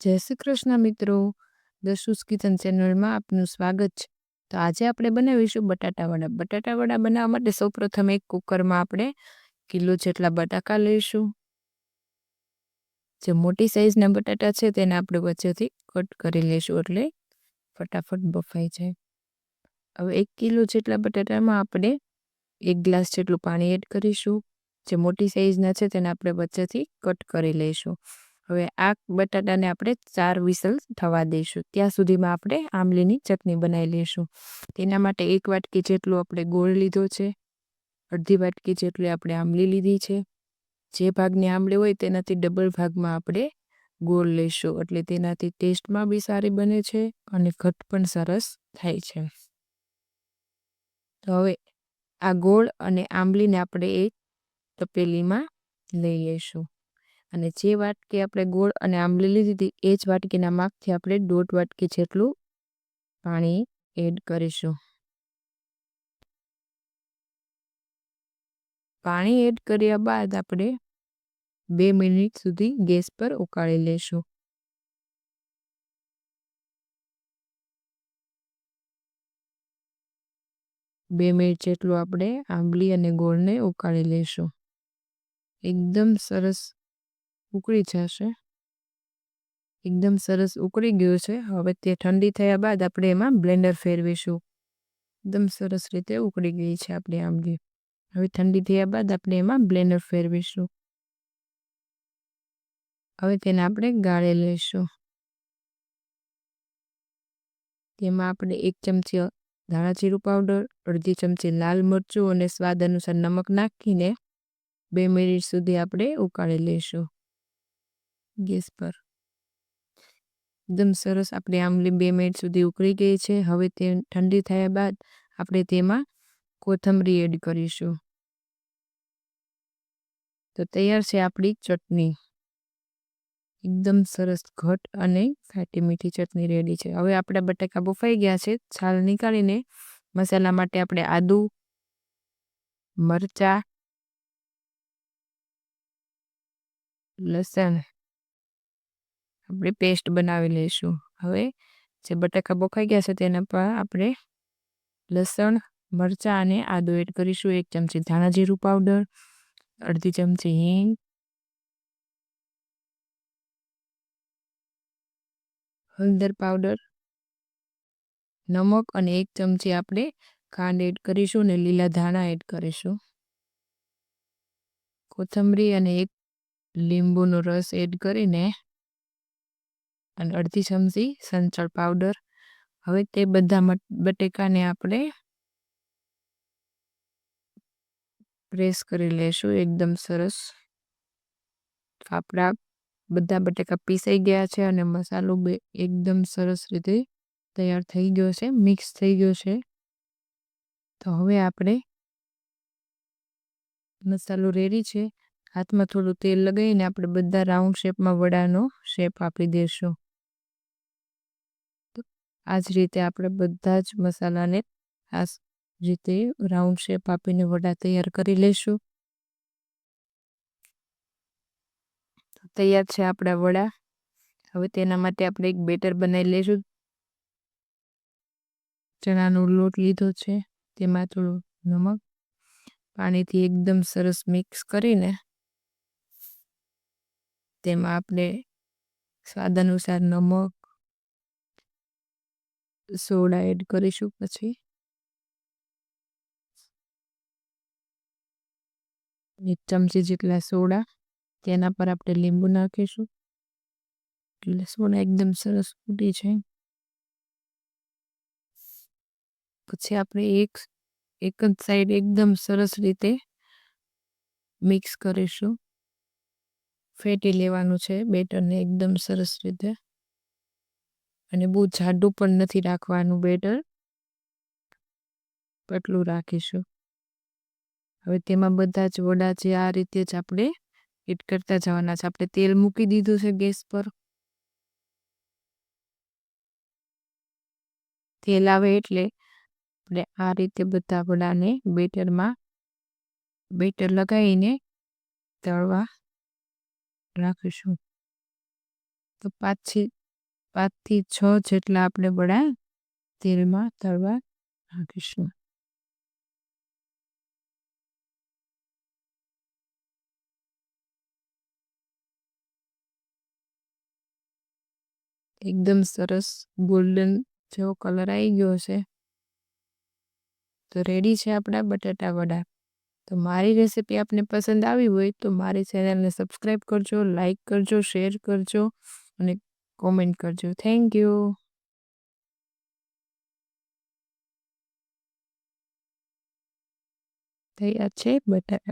જય શ્રી કૃષ્ણ મિત્રો. દસુસ કિચન ચેનલમાં આપનું સ્વાગત છે. તો આજે આપણે બનાવીશું બટાટાવડા બટાટાવડા બટાટા વડા બનાવવા માટે સૌપ્રથમ એક કુકરમાં આપણે કિલો જેટલા બટાકા લઈશું. જે મોટી સાઈઝના બટાટા છે તેને આપણે વચ્ચેથી કટ કરી લઈશું એટલે ફટાફટ બફાઈ જાય. હવે એક કિલો જેટલા બટાટામાં આપણે એક ગ્લાસ જેટલું પાણી એડ કરીશું. જે મોટી સાઈઝના છે તેને આપણે વચ્ચેથી કટ કરી લઈશું. હવે આ બટાટાને આપણે ચાર વિસલ થવા દઈશું. ત્યાં સુધીમાં આપણે આંબલીની ચટણી બનાવી લઈશું. તેના માટે એક વાટકી જેટલું આપણે ગોળ લીધો છે, અડધી વાટકી જેટલી આપણે આંબલી લીધી છે. જે ભાગની આંબળી હોય તેનાથી ડબલ ભાગમાં આપણે ગોળ લઈશું. એટલે તેનાથી ટેસ્ટમાં બી સારી બને છે અને ઘટ પણ સરસ થાય છે. તો હવે આ ગોળ અને આંબલીને આપણે એક તપેલીમાં લઈ લઈશું. અને જે વાટકી આપણે ગોળ અને આંબલી લીધી હતી, એ જ વાટકીના માગથી આપણે દોઢ વાટકી જેટલું પાણી એડ કરીશું. પાણી એડ કર્યા બાદ આપણે બે મિનિટ સુધી ગેસ પર ઉકાળી લેશું. બે મિનિટ જેટલું આપણે આંબલી અને ગોળને ઉકાળી લેશું. એકદમ સરસ ઉકળી જશે. એકદમ સરસ ઉકળી ગયું છે. હવે તે ઠંડી થયા બાદ આપણે એમાં બ્લેન્ડર ફેરવીશું. એકદમ સરસ રીતે ઉકળી ગઈ છે આપણી આંબલી હવે ઠંડી થયા બાદ આપણે એમાં બ્લેન્ડર ફેરવીશું. હવે તેને આપણે ગાળી લઈશું. તેમાં આપણે એક ચમચી ધાણા જીરું પાવડર, અડધી ચમચી લાલ મરચું અને સ્વાદ અનુસાર નમક નાખીને બે મિનિટ સુધી આપણે ઉકાળી લઈશું. ગેસ પર. એકદમ સરસ આપણી આંબલી બે મિનિટ સુધી ઉકળી ગઈ છે. હવે તે ઠંડી થયા બાદ આપણે તેમાં કોથમરી એડ કરીશું. તો તૈયાર છે આપણી ચટણી. એકદમ સરસ, ઘટ અને ખાટી મીઠી ચટણી રેડી છે. હવે આપણા બટાકા બફાઈ ગયા છે. છાલ નીકાળીને મસાલા માટે આપણે આદુ, મરચા, લસણ આપણે પેસ્ટ બનાવી લઈશું. હવે જે બટાકા બોખાઈ ગયા છે તેના પર આપણે લસણ, મરચાં અને આદુ એડ કરીશું. એક ચમચી ધાણા જીરું પાવડર અડધી ચમચી હિંગ. હળદર પાવડર નમક અને એક ચમચી આપણે ખાંડ એડ કરીશું અને લીલા ધાણા એડ કરીશું. કોથમરી અને એક લીંબુનો રસ એડ કરીને અને અડધી ચમચી સંચળ પાવડર હવે તે બધા બટેકાને આપણે પ્રેસ કરી લેશું. એકદમ સરસ. આપણા બધા બટેકા પીસાઈ ગયા છે અને મસાલો બે એકદમ સરસ રીતે તૈયાર થઈ ગયો છે મિક્સ થઈ ગયો છે. તો હવે આપણે મસાલો રેડી છે. હાથમાં થોડું તેલ લગાવીને આપણે બધા રાઉન્ડ શેપમાં વડાનો શેપ આપી દઈશું આ જ રીતે આપણે બધા જ મસાલાને આ રીતે રાઉન્ડ શેપ આપીને વડા તૈયાર કરી લઈશું. તૈયાર છે આપણા વડા. હવે તેના માટે આપણે એક બેટર બનાવી લઈશું. ચણાનો લોટ લીધો છે, તેમાં થોડું નમક, પાણીથી એકદમ સરસ મિક્સ કરીને તેમાં આપણે સ્વાદ અનુસાર નમક સોડા એડ કરીશું પછી. એક ચમચી જેટલા સોડા, તેના પર આપણે લીંબુ નાખીશું. એટલે સોડા એકદમ સરસ ફૂટી છે પછી આપણે એક એક જ સાઈડ એકદમ સરસ રીતે મિક્સ કરીશું. ફેટી લેવાનું છે બેટરને એકદમ સરસ રીતે. અને બહુ જાડું પણ નથી રાખવાનું બેટર. પટલું રાખીશું. હવે તેમાં બધા જ વડા છે, આ રીતે જ આપણે હીટ કરતા જવાના છે. આપણે તેલ મૂકી દીધું છે ગેસ પર. તેલ આવે એટલે આપણે આ રીતે બધા વડાને બેટરમાં, બેટર લગાવીને તળવા રાખીશું. તો પાંચથી પાંચથી છ જેટલા આપણે વડા તેલમાં તળવા નાખીશું. એકદમ સરસ ગોલ્ડન જેવો કલર આવી ગયો છે. તો રેડી છે આપણા બટાટા વડા. તો મારી રેસીપી આપને પસંદ આવી હોય તો મારી ચેનલને સબસ્ક્રાઈબ કરજો, લાઈક કરજો, શેર કરજો અને કોમેન્ટ કરજો. Thank you. તૈયાર છે બધા